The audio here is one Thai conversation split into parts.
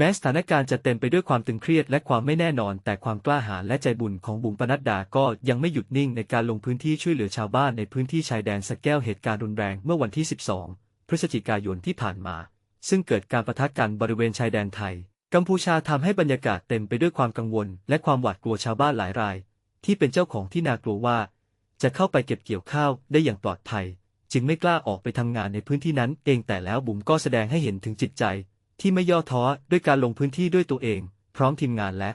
แม้สถานการณ์จะเต็มไปด้วยความตึงเครียดและความไม่แน่นอน แต่ความกล้าหาญและใจบุญของบุ๋มปนัดดาก็ยังไม่หยุดนิ่งในการลงพื้นที่ช่วยเหลือชาวบ้านในพื้นที่ชายแดนสะแก้วเหตุการณ์รุนแรงเมื่อวันที่ 12 พฤศจิกายนที่ผ่านมา ซึ่งเกิดการประทะกันบริเวณชายแดนไทย กัมพูชาทำให้บรรยากาศเต็มไปด้วยความกังวล และความหวาดกลัวชาวบ้านหลายราย ที่เป็นเจ้าของที่นากลัวว่า จะเข้าไปเก็บเกี่ยวข้าวได้อย่างปลอดภัย จึงไม่กล้าออกไปทำงานในพื้นที่นั้น เองแต่แล้วบุ๋มก็แสดงให้เห็นถึงจิตใจ ที่ไม่ย่อท้อด้วยการลงพื้นที่ด้วยตัวเอง พร้อมทีมงานและ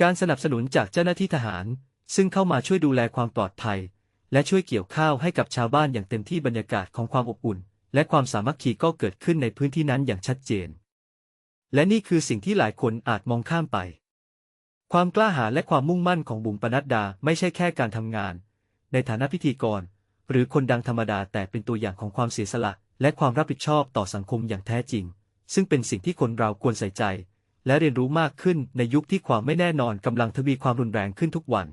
การสนับสนุนจากเจ้าหน้าที่ทหาร ซึ่งเข้ามาช่วยดูแลความปลอดภัย และช่วยเกี่ยวข้าวให้กับชาวบ้านอย่างเต็มที่บรรยากาศของความอบอุ่น และความสามัคคีก็เกิดขึ้นในพื้นที่นั้นอย่างชัดเจน และนี่คือสิ่งที่หลายคนอาจมองข้ามไป ความกล้าหาญและความมุ่งมั่นของบุ๋มปนัดดาไม่ใช่แค่การทำงาน ในฐานะพิธีกร หรือคนดังธรรมดาแต่เป็นตัวอย่างของความเสียสละ และความรับผิดชอบต่อสังคมอย่างแท้จริง ซึ่งเป็นสิ่งที่คนเราควรใส่ใจ และเรียนรู้มากขึ้นในยุคที่ความไม่แน่นอนกำลังทวีความรุนแรงขึ้นทุกวัน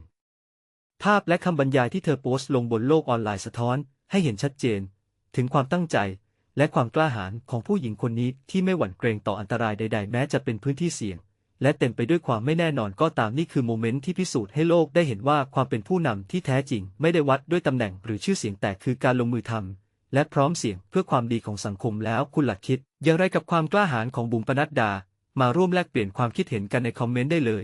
ภาพและคำบรรยายที่เธอโพสต์ลงบนโลกออนไลน์สะท้อนให้เห็นชัดเจน ถึงความตั้งใจ และความกล้าหาญของผู้หญิงคนนี้ที่ไม่หวั่นเกรงต่ออันตรายใด ๆ แม้จะเป็นพื้นที่เสี่ยง และเต็มไปด้วยความไม่แน่นอนก็ตามนี่คือโมเมนต์ที่พิสูจน์ให้โลกได้เห็นว่าความเป็นผู้นำที่แท้จริง ไม่ได้วัดด้วยตำแหน่งหรือชื่อเสียงแต่คือการลงมือทำ และพร้อมเสี่ยงเพื่อความดีของสังคมแล้วคุณหลักคิด อย่างไรกับความกล้าหาญของบุ๋มปนัดดา มาร่วมแลกเปลี่ยนความคิดเห็นกันในคอมเมนต์ได้เลย